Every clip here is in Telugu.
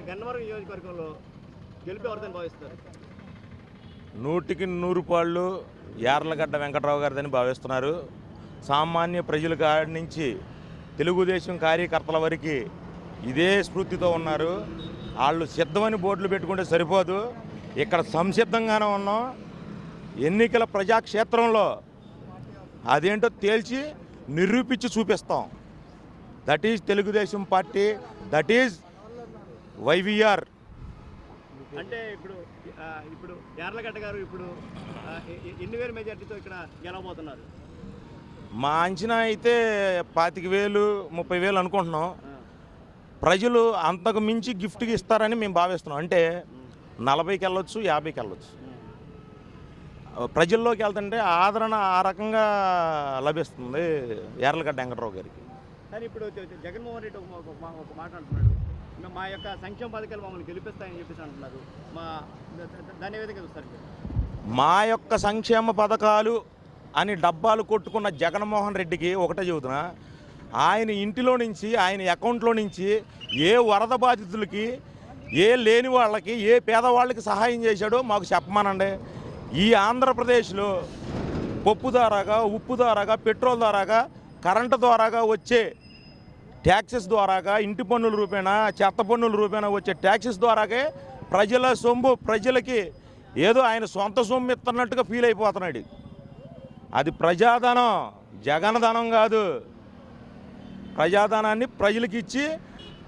గన్నవరం నియోజకవర్గంలో గెలుపు భావిస్తారు. నూటికి నూరు పాళ్ళు యార్లగడ్డ వెంకట్రావు గారిదని భావిస్తున్నారు. సామాన్య ప్రజల కాడి నుంచి తెలుగుదేశం కార్యకర్తల వరకు ఇదే స్ఫూర్తితో ఉన్నారు. వాళ్ళు సిద్ధమని బోర్డులు పెట్టుకుంటే సరిపోదు. ఇక్కడ సంసిద్ధంగానే ఉన్నాం. ఎన్నికల ప్రజాక్షేత్రంలో అదేంటో తేల్చి నిరూపించి చూపిస్తాం. That is Telugu Desam party that is YVR. అంటే ఇప్పుడు ఇప్పుడు యార్లగడ్డ గారు ఇప్పుడు ఎన్ని వేల మెజార్టీతో ఇక్కడ గెలవబోతున్నారు? మా అంచనా అయితే పాతిక వేలు ముప్పై వేలు అనుకుంటున్నాం. ప్రజలు అంతకు మించి గిఫ్ట్కి ఇస్తారని మేము భావిస్తున్నాం. అంటే నలభైకి వెళ్ళొచ్చు యాభైకి వెళ్ళొచ్చు. ప్రజల్లోకి వెళ్తుంటే ఆదరణ ఆ రకంగా లభిస్తుంది యార్లగడ్డ వెంకటరావు గారికి. కానీ ఇప్పుడు జగన్మోహన్ రెడ్డి ఒక మాట అంటున్నాడు. మా యొక్క సంక్షేమ పథకాలు మమ్మల్ని గెలిపిస్తాయని చెప్పేసి అంటున్నారు. మా దాని విధంగా చూస్తారు మా యొక్క సంక్షేమ పథకాలు అని డబ్బాలు కొట్టుకున్న జగన్మోహన్ రెడ్డికి ఒకటే చెబుతున్నా. ఆయన ఇంటిలో నుంచి ఆయన అకౌంట్లో నుంచి ఏ వరద బాధితులకి ఏ లేని వాళ్ళకి ఏ పేదవాళ్ళకి సహాయం చేశాడో మాకు చెప్పమానండి. ఈ ఆంధ్రప్రదేశ్లో పప్పు ద్వారాగా ఉప్పు ద్వారాగా పెట్రోల్ ద్వారాగా కరెంటు ద్వారాగా వచ్చే ట్యాక్సెస్ ద్వారాగా ఇంటి పన్నుల రూపేణా చెత్త పన్నుల రూపేణా వచ్చే ట్యాక్సెస్ ద్వారాగే ప్రజల సొమ్ము ప్రజలకి ఏదో ఆయన సొంత సొమ్ము ఇస్తున్నట్టుగా ఫీల్ అయిపోతున్నాడు. అది ప్రజాధనం జగనధనం కాదు. ప్రజాధనాన్ని ప్రజలకి ఇచ్చి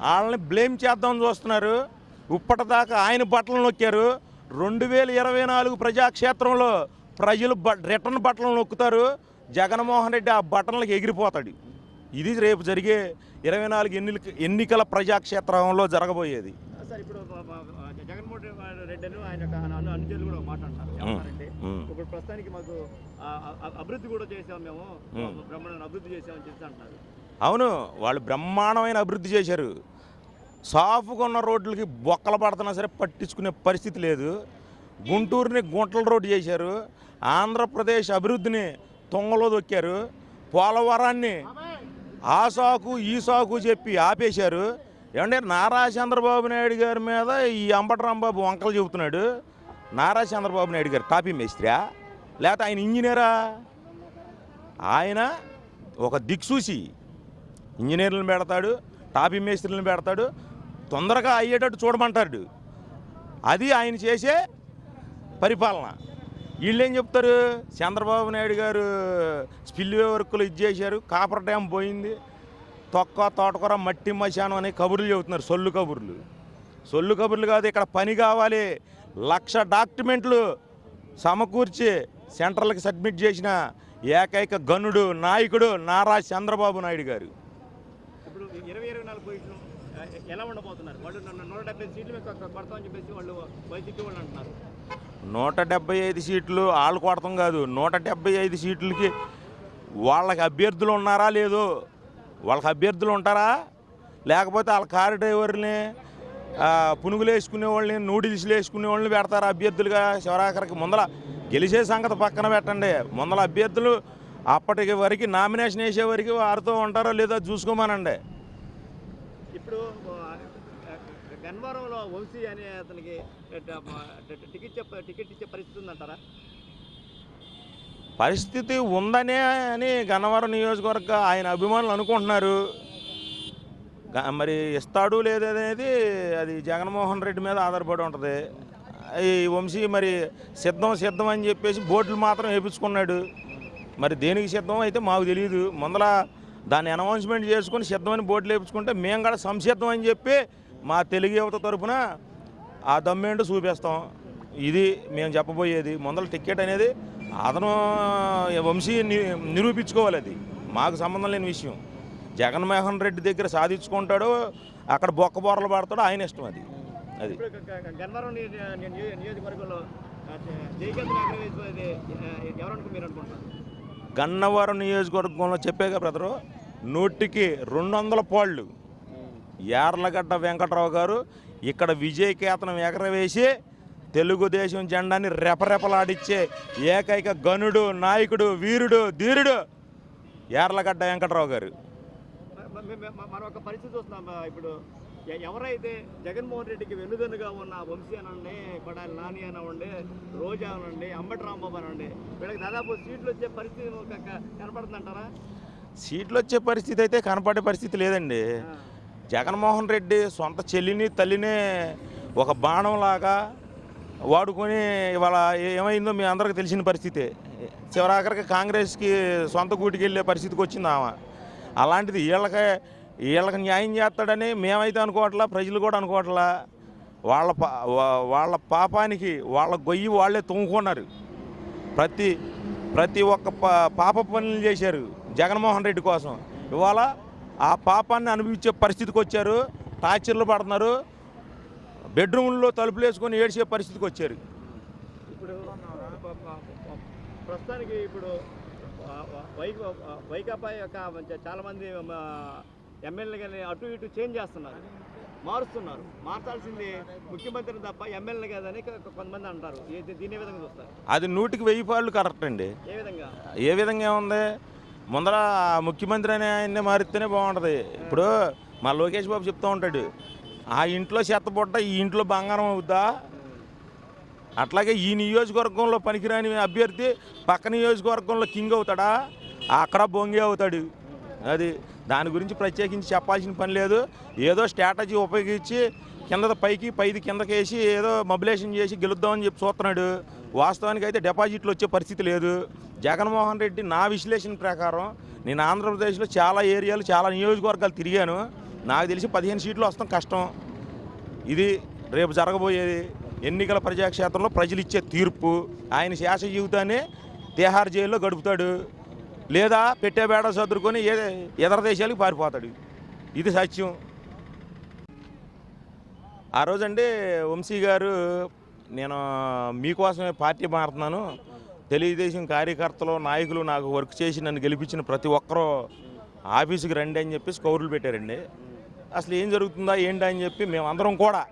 వాళ్ళని బ్లేమ్ చేద్దామని చూస్తున్నారు. ఇప్పటిదాకా ఆయన బట్టలు నొక్కారు. రెండు వేల ఇరవై నాలుగు ప్రజాక్షేత్రంలో ప్రజలు బ రిటర్న్ బట్టలు నొక్కుతారు. జగన్మోహన్ రెడ్డి ఆ బట్టలకు ఎగిరిపోతాడు. ఇది రేపు జరిగే ఇరవై నాలుగు ఎన్నిక ఎన్నికల ప్రజాక్షేత్రంలో జరగబోయేది. సార్ ఇప్పుడు మా- మా- మా జగన్మోహన్ రెడ్డి అని ఆయన యొక్క అను- అనుచరులు కూడా ఒక మాట అంటారు. ఏమన్నారంటే మ్. ఇప్పుడు ప్రస్తుతానికి మాకు ఆ, ఆ, అభివృద్ధి కూడా చేసాం మేము మ్. బ్రహ్మాండ అభివృద్ధి చేసామని చెప్పి అంటున్నారు అవును వాళ్ళు బ్రహ్మాండమైన అభివృద్ధి చేశారు. సాఫ్గా ఉన్న రోడ్లకి బొక్కలు పడుతున్నా సరే పట్టించుకునే పరిస్థితి లేదు. గుంటూరుని గుంటల రోడ్డు చేశారు. ఆంధ్రప్రదేశ్ అభివృద్ధిని తొంగలో దొక్కారు. పోలవరాన్ని ఆ సాకు ఈ సాకు చెప్పి ఆపేశారు. ఏమంటే నారా చంద్రబాబు నాయుడు గారి మీద ఈ అంబటరాంబాబు వంకలు చెబుతున్నాడు. నారా చంద్రబాబు నాయుడు గారు టాపీ మేస్త్రియా లేకపోతే ఆయన ఇంజనీరా? ఆయన ఒక దిక్సూసి. ఇంజనీర్లను పెడతాడు టాపీ మేస్త్రిలను పెడతాడు తొందరగా అయ్యేటట్టు చూడమంటాడు. అది ఆయన చేసే పరిపాలన. వీళ్ళు ఏం చెప్తారు? చంద్రబాబు నాయుడు గారు స్పిల్వే వర్కులు ఇచ్చేశారు కాపర్ డ్యామ్ పోయింది తొక్క తోటకూర మట్టి మశానం అనే కబుర్లు చెబుతున్నారు సొల్లు కబుర్లు. సొల్లు కబుర్లు కాదు ఇక్కడ పని కావాలి. లక్ష డాక్యుమెంట్లు సమకూర్చి సెంట్రల్కి సబ్మిట్ చేసిన ఏకైక గనుడు నాయకుడు నారా చంద్రబాబు నాయుడు గారు. ఇప్పుడు ఇరవై ఇరవై నాలుగు ఎలా ఉండబోతున్నారు? వాళ్ళు నూట డెబ్బై సీట్లు పడతామని చెప్పేసి వాళ్ళు వైసీపీ వాళ్ళు అంటున్నారు. నూట డెబ్బై ఐదు సీట్లు వాళ్ళు కొడతాం కాదు నూట డెబ్బై ఐదు సీట్లకి వాళ్ళకి అభ్యర్థులు ఉన్నారా లేదో వాళ్ళకి అభ్యర్థులు ఉంటారా? లేకపోతే వాళ్ళ కారు డ్రైవర్ని పునుగులు వేసుకునే వాళ్ళని నూడిల్స్లు వేసుకునే వాళ్ళని పెడతారు అభ్యర్థులుగా? శివరాఖరికి ముందల గెలిచే సంగతి పక్కన పెట్టండి. ముందల అభ్యర్థులు అప్పటికి వరకు నామినేషన్ వేసే వరకు వారితో ఉంటారో లేదో చూసుకోమనండి ఇప్పుడు ఆ, గన్వరంలో వంశీ అనే అతనికి టికెట్ చెప్ప టికెట్ ఇచ్చే పరిస్థితి ఉందంటారా? పరిస్థితి ఉందనే అని గన్నవరం నియోజకవర్గ ఆయన అభిమానులు అనుకుంటున్నారు. మరి ఇస్తాడు లేదనేది అది జగన్మోహన్ రెడ్డి మీద ఆధారపడి ఉంటుంది. ఈ వంశీ మరి సిద్ధం సిద్ధం అని చెప్పేసి బోట్లు మాత్రం వేపించుకున్నాడు. మరి దేనికి సిద్ధం అయితే మాకు తెలియదు ముందల దాన్ని అనౌన్స్మెంట్ చేసుకుని సిద్ధమని బోట్లు వేపించుకుంటే మేము కూడా సంసిద్ధం అని చెప్పి మా తెలుగు యువత తరపున ఆ దమ్మేంటో చూపిస్తాం. ఇది మేము చెప్పబోయేది. ముందల టికెట్ అనేది అతను వంశీ నిరూపించుకోవాలి అది. మాకు సంబంధం లేని విషయం. జగన్మోహన్ రెడ్డి దగ్గర సాధించుకుంటాడో అక్కడ బొక్క బొరలు పడతాడో ఆయన ఇష్టం అది. అది. గన్నవరం నియోజకవర్గంలో చెప్పేగా బ్రదరు నూటికి రెండు వందల పాళ్ళు యార్లగడ్డ వెంకట్రావు గారు ఇక్కడ విజయకేతనం ఎగరవేసి తెలుగుదేశం జెండాని రెపరెపలాడిచ్చే ఏకైక గనుడు నాయకుడు వీరుడు ధీరుడు యార్లగడ్డ వెంకట్రావు గారు. మనం ఒక పరిస్థితి చూస్తున్నాం ఆ, ఇప్పుడు ఎవరైతే జగన్మోహన్ రెడ్డికి వెన్నుదన్నుగా ఉన్న వంశీ అనండి కొడాలి నాని అనండి రోజా అనండి అంబటి రాంబాబు అనండి వీళ్ళకి దాదాపు సీట్లు వచ్చే పరిస్థితి కనపడుతుందంటారా? సీట్లు వచ్చే పరిస్థితి అయితే కనపడే పరిస్థితి లేదండి. జగన్మోహన్ రెడ్డి సొంత చెల్లిని తల్లిని ఒక బాణంలాగా వాడుకొని ఇవాళ ఏమైందో మీ అందరికీ తెలిసిన పరిస్థితే. చివరాఖరికి కాంగ్రెస్కి సొంత గూటికి వెళ్ళే పరిస్థితికి వచ్చింది ఆమె. అలాంటిది వీళ్ళకి వీళ్ళకి న్యాయం చేస్తాడని మేమైతే అనుకోవట్లా ప్రజలు కూడా అనుకోవట్లా. వాళ్ళ పా వాళ్ళ పాపానికి వాళ్ళ గొయ్యి వాళ్ళే తుమ్ముకున్నారు ప్రతి ప్రతి ఒక్క పా- పాప పనులు చేశారు జగన్మోహన్ రెడ్డి కోసం. ఇవాళ ఆ పాపాన్ని అనుభవించే పరిస్థితికి వచ్చారు. టార్చర్లు పడుతున్నారు. బెడ్రూమ్లో తలుపులు వేసుకొని ఏడ్చే పరిస్థితికి వచ్చారు. ఇప్పుడు ప్రస్తుతానికి ఇప్పుడు వైకాపా యొక్క మంచి- చాలా మంది ఎమ్మెల్యే కానీ అటు ఇటు చేంజ్ చేస్తున్నారు. మారుస్తున్నారు. మార్చాల్సింది ముఖ్యమంత్రిని తప్ప ఎమ్మెల్యే కాదని కొంతమంది అంటారు. ఏ విధంగా చూస్తారు? అది నూటికి వెయ్యి పాళ్ళు కరెక్ట్ అండి. ఏ విధంగా? ఏ విధంగా ఉంది? ముందర ముఖ్యమంత్రి అనే ఆయన్ని మారిస్తేనే బాగుంటుంది. ఇప్పుడు మా లోకేష్ బాబు చెప్తూ ఉంటాడు ఆ ఇంట్లో చెత్తబుట్ట ఈ ఇంట్లో బంగారం అవుద్దా? అట్లాగే ఈ నియోజకవర్గంలో పనికిరాని అభ్యర్థి పక్క నియోజకవర్గంలో కింగ్ అవుతాడా? అక్కడ బొంగి అవుతాడు. అది దాని గురించి ప్రత్యేకించి చెప్పాల్సిన పని లేదు. ఏదో స్ట్రాటజీ ఉపయోగించి కింద పైకి పైది కిందకి వేసి ఏదో మొబిలేషన్ చేసి గెలుద్దామని చెప్పి చూస్తున్నాడు. వాస్తవానికి అయితే డిపాజిట్లు వచ్చే పరిస్థితి లేదు. జగన్మోహన్ రెడ్డి నా విశ్లేషణ ప్రకారం నేను ఆంధ్రప్రదేశ్లో చాలా ఏరియాలు చాలా నియోజకవర్గాలు తిరిగాను. నాకు తెలిసి పదిహేను సీట్లు వస్తాం కష్టం. ఇది రేపు జరగబోయేది. ఎన్నికల ప్రజాక్షేత్రంలో ప్రజలు ఇచ్చే తీర్పు. ఆయన శేష జీవితాన్ని తిహార్ జైల్లో గడుపుతాడు. లేదా పెట్టేబేడ సర్దుకొని ఏ ఇతర దేశాలకు పారిపోతాడు. ఇది సత్యం. ఆ రోజండి వంశీ గారు నేను మీకోసమే పార్టీ మారుతున్నాను. తెలుగుదేశం కార్యకర్తలు నాయకులు నాకు వర్క్ చేసి నన్ను గెలిపించిన ప్రతి ఒక్కరూ ఆఫీసుకి రండి అని చెప్పేసి కౌరులు పెట్టారండి. అసలు ఏం జరుగుతుందా ఏంటి అని చెప్పి మేమందరం కూడా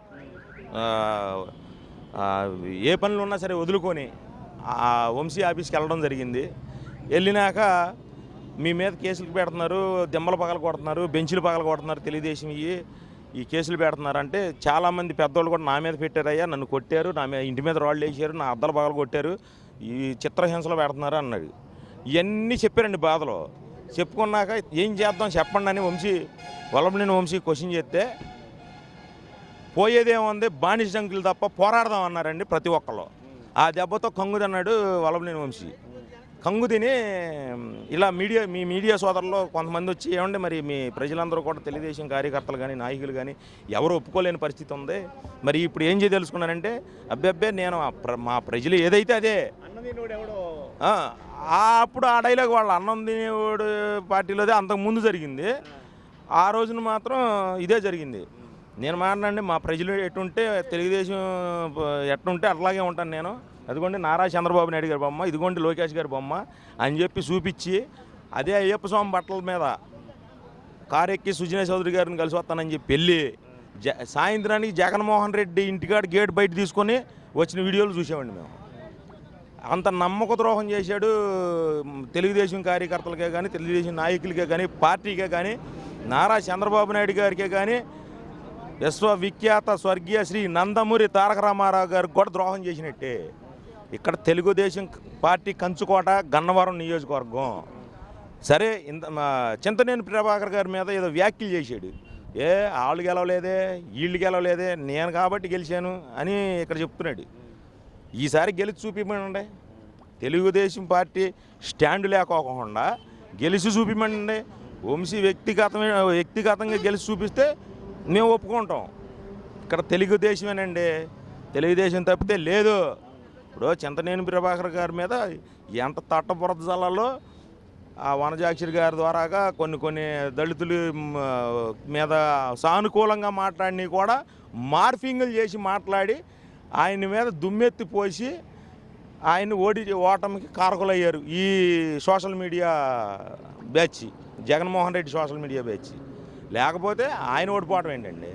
ఏ పనులు ఉన్నా సరే వదులుకొని ఆ వంశీ ఆఫీస్కి వెళ్ళడం జరిగింది. వెళ్ళినాక మీ మీద కేసులు పెడుతున్నారు దెమ్మలు పగల కొడుతున్నారు బెంచ్లు పగల కొడుతున్నారు తెలుగుదేశం ఇవి ఈ కేసులు పెడుతున్నారంటే చాలామంది పెద్దోళ్ళు కూడా నా మీద పెట్టారయ్యా నన్ను కొట్టారు నా మీద ఇంటి మీద రాళ్ళు వేసారు నా అద్దలు పగల కొట్టారు ఈ చిత్రహింసలు పెడుతున్నారు అన్నాడు. ఇవన్నీ చెప్పారండి బాధలో. చెప్పుకున్నాక ఏం చేద్దాం చెప్పండి అని వంశీ వల్లభనేని వంశీ క్వశ్చన్ చేస్తే పోయేదేముంది బానిస జంకులు తప్ప పోరాడదాం అన్నారండి ప్రతి ఒక్కళ్ళు. ఆ దెబ్బతో కంగుదన్నాడు వల్లభనేని వంశీ. కంగు తిని ఇలా మీడియా మీ మీడియా సోదరులు కొంతమంది వచ్చి ఏమండి మరి మీ ప్రజలందరూ కూడా తెలుగుదేశం కార్యకర్తలు కానీ నాయకులు కానీ ఎవరు ఒప్పుకోలేని పరిస్థితి ఉంది. మరి ఇప్పుడు ఏం చేయదలుచుకున్నారంటే అబ్బే నేను మా ప్రజలు ఏదైతే అదే అప్పుడు ఆ డైలాగ్ వాళ్ళ అన్నం తినేవాడు పార్టీలోదే అంతకు ముందు జరిగింది. ఆ రోజున మాత్రం ఇదే జరిగింది. నేను మాట్లాడండి మా ప్రజలు ఎటుంటే తెలుగుదేశం ఎట్టుంటే అట్లాగే ఉంటాను నేను. అదిగోండి నారా చంద్రబాబు నాయుడు గారి బొమ్మ ఇదిగోండి లోకేష్ గారి బొమ్మ అని చెప్పి చూపించి అదే అయ్యప్ప స్వామి బట్టల మీద కారెక్కి సుజనే చౌదరి గారిని కలిసి వస్తానని చెప్పి వెళ్ళి జ సాయంత్రానికి జగన్మోహన్ రెడ్డి ఇంటికాడ గేట్ బయట తీసుకొని వచ్చిన వీడియోలు చూసామండి మేము. అంత నమ్మక ద్రోహం చేశాడు తెలుగుదేశం కార్యకర్తలకే కానీ తెలుగుదేశం నాయకులకే కానీ పార్టీకే కానీ నారా చంద్రబాబు నాయుడు గారికే కానీ విశ్వవిఖ్యాత స్వర్గీయ శ్రీ నందమూరి తారక రామారావు గారికి కూడా ద్రోహం చేసినట్టే. ఇక్కడ తెలుగుదేశం పార్టీ కంచుకోట గన్నవరం నియోజకవర్గం. సరే ఇంత మా చింతనేని ప్రభాకర్ గారి మీద ఏదో వ్యాఖ్యలు చేశాడు. ఏ వాళ్ళు గెలవలేదే వీళ్ళు గెలవలేదే నేను కాబట్టి గెలిచాను అని ఇక్కడ చెప్తున్నాడు. ఈసారి గెలిచి చూపిమండి తెలుగుదేశం పార్టీ స్టాండ్ లేకోకుండా గెలిచి చూపిమండి వంశీ వ్యక్తిగతమైన వ్యక్తిగతంగా గెలిచి చూపిస్తే మేము ఒప్పుకుంటాం. ఇక్కడ తెలుగుదేశమేనండి. తెలుగుదేశం తప్పితే లేదు. ఇప్పుడు చింతనేని ప్రభాకర్ గారి మీద ఎంత తట్టబురద జల్లాలో ఆ వనజాక్షరి గారి ద్వారాగా కొన్ని కొన్ని దళితులు మీద సానుకూలంగా మాట్లాడినవి కూడా మార్ఫింగ్లు చేసి మాట్లాడి ఆయన మీద దుమ్మెత్తి పోసి ఆయన ఓడి ఓటమికి కారకులయ్యారు ఈ social media batch Jaganmohan Reddy social media batch. లేకపోతే ఆయన ఓడిపోవటం ఏంటండి?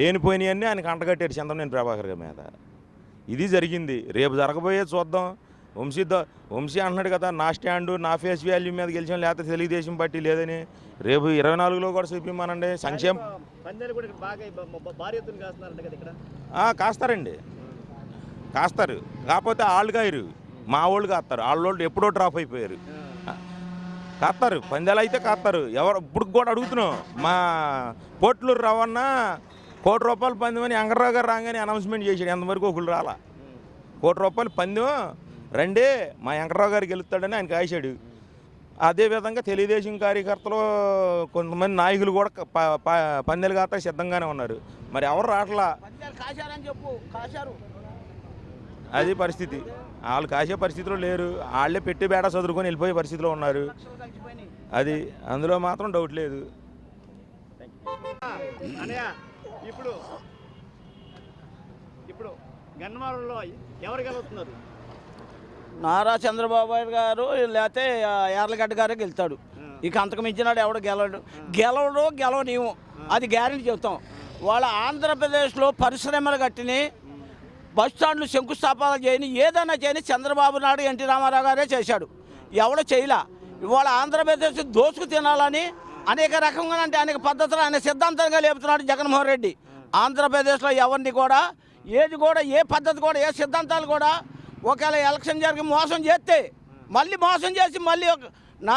లేనిపోయినవన్నీ ఆయన అంటగట్టాడు చంద్రనేని ప్రభాకర్ గారి మీద. ఇది జరిగింది. రేపు జరగబోయేది చూద్దాం. వంశీ ద- వంశీ అంటున్నాడు కదా నా స్టాండు నా ఫేస్ వాల్యూ మీద గెలిచాం లేకపోతే తెలుగుదేశం పార్టీ లేదని. రేపు ఇరవై నాలుగులో కూడా చూపిమ్మనండి. సంక్షేమ కాస్తారండి. కాస్తారు. కాకపోతే వాళ్ళు కాయరు మా వాళ్ళు కాస్తారు. వాళ్ళ ఎప్పుడో డ్రాప్ అయిపోయారు. కాస్తారు. పందాలు అయితే కాస్తారు. ఎవరు ఇప్పుడు కూడా అడుగుతున్నాం. మా పోట్లూరు రవణ కోటి రూపాయలు పందెమని వెంకటరావు గారు రాగానే అనౌన్స్మెంట్ చేశాడు. ఎంతవరకు ఒకళ్ళు రాలా. కోటి రూపాయలు పందెం రండి మా వెంకటరావు గారు గెలుస్తాడని ఆయన కాశాడు. అదేవిధంగా తెలుగుదేశం కార్యకర్తలు కొంతమంది నాయకులు కూడా పందెలు కాస్త సిద్ధంగానే ఉన్నారు. మరి ఎవరు రావట్లా అది పరిస్థితి. వాళ్ళు కాసే పరిస్థితిలో లేరు. వాళ్ళే పెట్టి బేడ చదువుకొని వెళ్ళిపోయే పరిస్థితిలో ఉన్నారు. అది అందులో మాత్రం డౌట్ లేదు. ఇప్పుడు ఇప్పుడు గన్నవరంలో ఎవరు గెలుస్తున్నారు నారా చంద్రబాబు నాయుడు గారు లేకపోతే యార్లగడ్డ గారే గెలుతాడు. ఇక అంతకు మించినాడు ఎవడు గెలవడు గెలవడు గెలవనీవు అది గ్యారెంటీ చెప్తాం వాళ్ళ ఆంధ్రప్రదేశ్లో పరిశ్రమలు కట్టిని బస్ స్టాండ్లు శంకుస్థాపన చేయని ఏదైనా చేయని చంద్రబాబు నాయుడు ఎన్టీ రామారావు గారే చేశాడు. ఎవడో చేయలా? ఇవాళ ఆంధ్రప్రదేశ్ దోసుకు తినాలని అనేక రకంగా అంటే అనేక పద్ధతులు ఆయన సిద్ధాంతంగా లేపుతున్నాడు జగన్మోహన్ రెడ్డి. ఆంధ్రప్రదేశ్లో ఎవరిని కూడా ఏది కూడా ఏ పద్ధతి కూడా ఏ సిద్ధాంతాలు కూడా ఒకవేళ ఎలక్షన్ జరిగి మోసం చేస్తే మళ్ళీ మోసం చేసి మళ్ళీ ఒక నా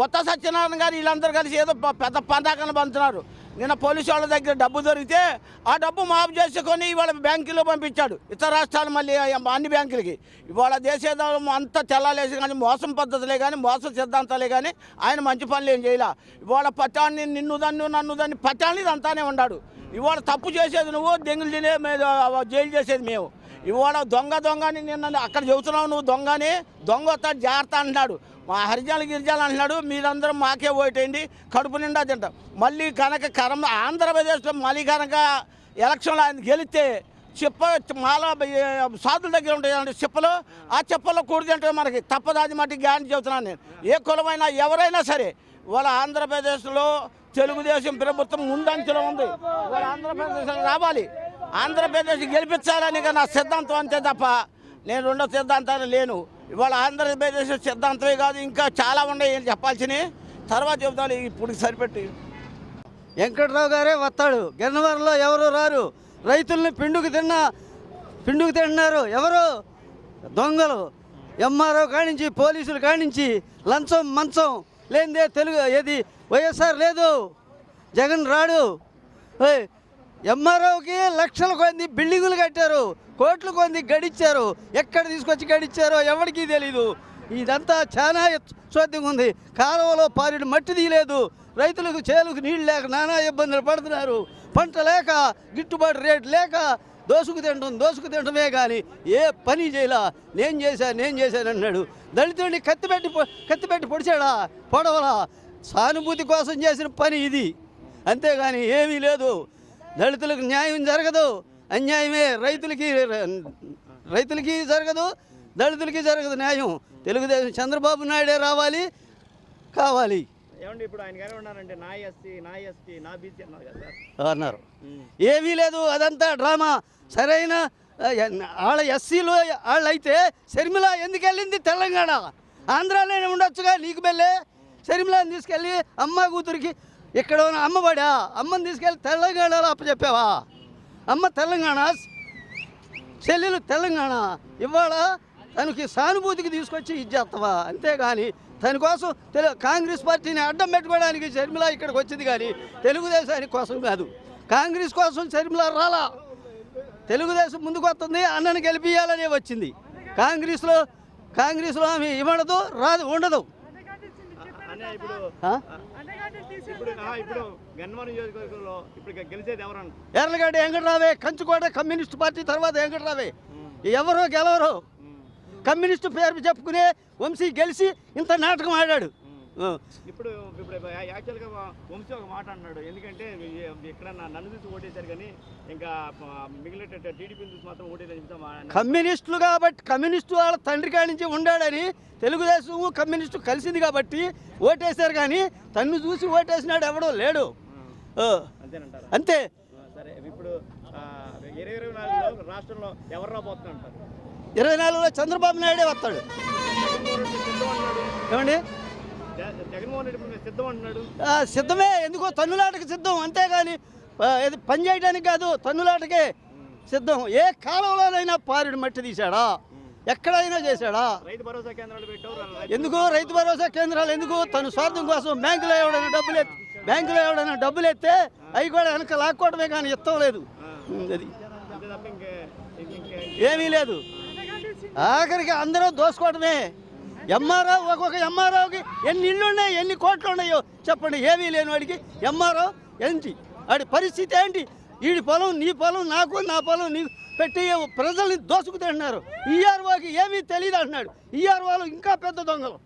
బొత్త సత్యనారాయణ గారు వీళ్ళందరూ కలిసి ఏదో పెద్ద పందాకలు పంచుతున్నారు నిన్న పోలీసు వాళ్ళ దగ్గర డబ్బు దొరికితే ఆ డబ్బు మాఫ్ చేసుకొని ఇవాళ బ్యాంకులో పంపించాడు. ఇతర రాష్ట్రాలు మళ్ళీ అన్ని బ్యాంకులకి. ఇవాళ దేశం అంతా తెల్లాలేసి కానీ మోసం పద్ధతులే కానీ మోసం సిద్ధాంతాలే కానీ ఆయన మంచి పనులు ఏం చేయలే. ఇవాళ పట్టాన్ని నిన్ను దన్ను నన్ను దాన్ని పట్టాన్ని అంతానే ఉన్నాడు. ఇవాళ తప్పు చేసేది నువ్వు దెంగులు తినే మీద జైలు చేసేది మేము. ఇవాళ దొంగ దొంగ అని నిన్న అక్కడ చెబుతున్నావు నువ్వు దొంగని దొంగ వస్తాడు జాగ్రత్త అంటున్నాడు. మా హరిజాలు గిరిజాలు అంటున్నాడు మీరందరూ మాకే ఓటేయండి కడుపు నిండా తింటాం. మళ్ళీ కనుక కరం ఆంధ్రప్రదేశ్లో మళ్ళీ కనుక ఎలక్షన్లో ఆయన గెలిస్తే చెప్ప మాల సాధుల దగ్గర ఉంటాయి అంటే చెప్పలు. ఆ చెప్పలో కూడుతుంటే మనకి తప్పదు అది మట్టి గ్యారంటీ చెబుతున్నాను నేను. ఏ కులమైనా ఎవరైనా సరే వాళ్ళ ఆంధ్రప్రదేశ్లో తెలుగుదేశం ప్రభుత్వం ముందంచులో ఉంది. వాళ్ళ ఆంధ్రప్రదేశ్ రావాలి. ఆంధ్రప్రదేశ్ గెలిపించాలని నా సిద్ధాంతం అంతే తప్ప నేను రెండో సిద్ధాంతాలు లేను. ఇవాళ ఆంధ్రప్రదేశ్ సిద్ధాంతమే కాదు ఇంకా చాలా ఉన్నాయి ఏం చెప్పాల్సినవి తర్వాత చెబుతాను. ఇప్పుడు సరిపెట్టి. వెంకట్రావు గారే వస్తాడు. గన్నవరంలో ఎవరు రారు? రైతుల్ని పిండుకు తిన్న పిండుకు తింటున్నారు ఎవరు? దొంగలు. ఎంఆర్ఓ కానించి పోలీసులు కానించి లంచం మంచం లేనిదే తెలుగు ఏది వైఎస్ఆర్ లేదు. జగన్ రాడు. ఓయ్, ఎంఆర్ఓకి లక్షల కొంది బిల్డింగులు కట్టారు కోట్లు కొంది గడిచారు ఎక్కడ తీసుకొచ్చి గడిచారో ఎవరికీ తెలీదు. ఇదంతా చాలా చోద్యం ఉంది. కాలువలో పారిన మట్టి తీయలేదు. రైతులకు చేలుకు నీళ్ళు లేక నానా ఇబ్బందులు పడుతున్నారు. పంట లేక గిట్టుబాటు రేటు లేక దోసుకు తినడం దోసుకు తినడమే కానీ ఏ పని చేయలా. నేను చేశాను నేను చేశాను అన్నాడు. దళితుడిని కత్తిపెట్టి కత్తిపెట్టి పొడిచాడా? పొడవలా. సానుభూతి కోసం చేసిన పని ఇది. అంతేగాని ఏమీ లేదు. దళితులకు న్యాయం జరగదు అన్యాయమే రైతులకి రైతులకి జరగదు దళితులకి జరగదు న్యాయం. తెలుగుదేశం చంద్రబాబు నాయుడే రావాలి కావాలి. ఏమండి ఇప్పుడు ఆయన కానీ ఉన్నారంటే నా ఎస్సీ నా ఎస్టీ నా బీసీ అన్నారు కదా సార్. అన్నారు. ఏమీ లేదు అదంతా డ్రామా. సరైన వాళ్ళ ఎస్సీలు వాళ్ళు అయితే షర్మిల ఎందుకు వెళ్ళింది తెలంగాణ? ఆంధ్రాలోనే ఉండొచ్చుగా నీకు వెళ్ళే షర్మిలని తీసుకెళ్ళి అమ్మ కూతురికి ఇక్కడ ఉన్న అమ్మబడా అమ్మని తీసుకెళ్ళి తెలంగాణలో అప్పచెప్పావా? అమ్మ తెలంగాణ చెల్లెలు తెలంగాణ ఇవాళ తనకి సానుభూతికి తీసుకొచ్చి ఇచ్చేస్తావా? అంతేగాని తన కోసం తెలు కాంగ్రెస్ పార్టీని అడ్డం పెట్టుకోవడానికి షర్మిల ఇక్కడికి వచ్చింది కానీ తెలుగుదేశానికి కోసం కాదు. కాంగ్రెస్ కోసం షర్మిల రాలా. తెలుగుదేశం ముందుకు వస్తుంది అన్నని గెలిపియాలనే వచ్చింది. కాంగ్రెస్లో కాంగ్రెస్లో ఆమె ఇవ్వడదు రాదు ఉండదు. ఎర్రగడ్డ వెంకటరావే కంచుకోట కమ్యూనిస్ట్ పార్టీ తర్వాత వెంకటరావే. ఎవరో గెలవరు. కమ్యూనిస్టు పేరు చెప్పుకునే వంశీ గెలిచి ఇంత నాటకం ఆడాడు. ఇప్పుడు ఇప్పుడు యాక్చువల్గా వంశీ ఒక మాట అన్నాడు. ఎందుకంటే ఇక్కడ నన్ను చూసి ఓటేశారు కానీ ఇంకా మిగిలిన టీడీపీని చూసి మాత్రం ఆయన- కమ్యూనిస్టులు కాబట్టి కమ్యూనిస్టు వాళ్ళ తండ్రి కాడి నుంచి ఉండాడని తెలుగుదేశం కమ్యూనిస్టు కలిసింది కాబట్టి ఓటేశారు కానీ తన్ను చూసి ఓటేసినాడు ఎవడో లేడు. అంతే. సరే ఇప్పుడు ఇరవై ఇరవై నాలుగులో రాష్ట్రంలో ఎవరు రాబోతున్నారు ఇరవై నాలుగులో చంద్రబాబు నాయుడే వస్తాడు. ఏమండి? సిద్ధమే. ఎందుకో తన్నులాటకి సిద్ధం. అంతేగాని ఇది పని చేయడానికి కాదు తన్నులాటకే సిద్ధం. ఏ కాలంలోనైనా పారుడు మట్టి తీశాడా? ఎక్కడైనా చేశాడా? రైతు భరోసా కేంద్రాలు పెట్టావు ఎందుకు రైతు భరోసా కేంద్రాలు ఎందుకు తన స్వార్థం కోసం బ్యాంకులో ఎవడైనా డబ్బులు ఎత్తి బ్యాంకులో ఎవడైనా డబ్బులు ఎత్తే అవి కూడా వెనక లాక్కోవడమే కానీ ఇష్టం లేదు. అది. ఏమీ లేదు. ఆఖరికి అందరూ దోసుకోవడమే ఎంఆర్ఓ ఒక్కొక్క ఎంఆర్ఓకి ఎన్ని ఇళ్ళు ఉన్నాయి ఎన్ని కోట్లు ఉన్నాయో చెప్పండి ఏమీ లేని వాడికి. ఎంఆర్ఓ ఏంటి? వాడి పరిస్థితి ఏంటి? వీడి పొలం నీ పొలం నాకు నా పొలం నీ పెట్టి ప్రజల్ని దోసుకుతింటున్నారు ఈఆర్ఓకి ఏమీ తెలియదు అంటున్నాడు. ఈఆర్ఓలు ఇంకా పెద్ద దొంగలు.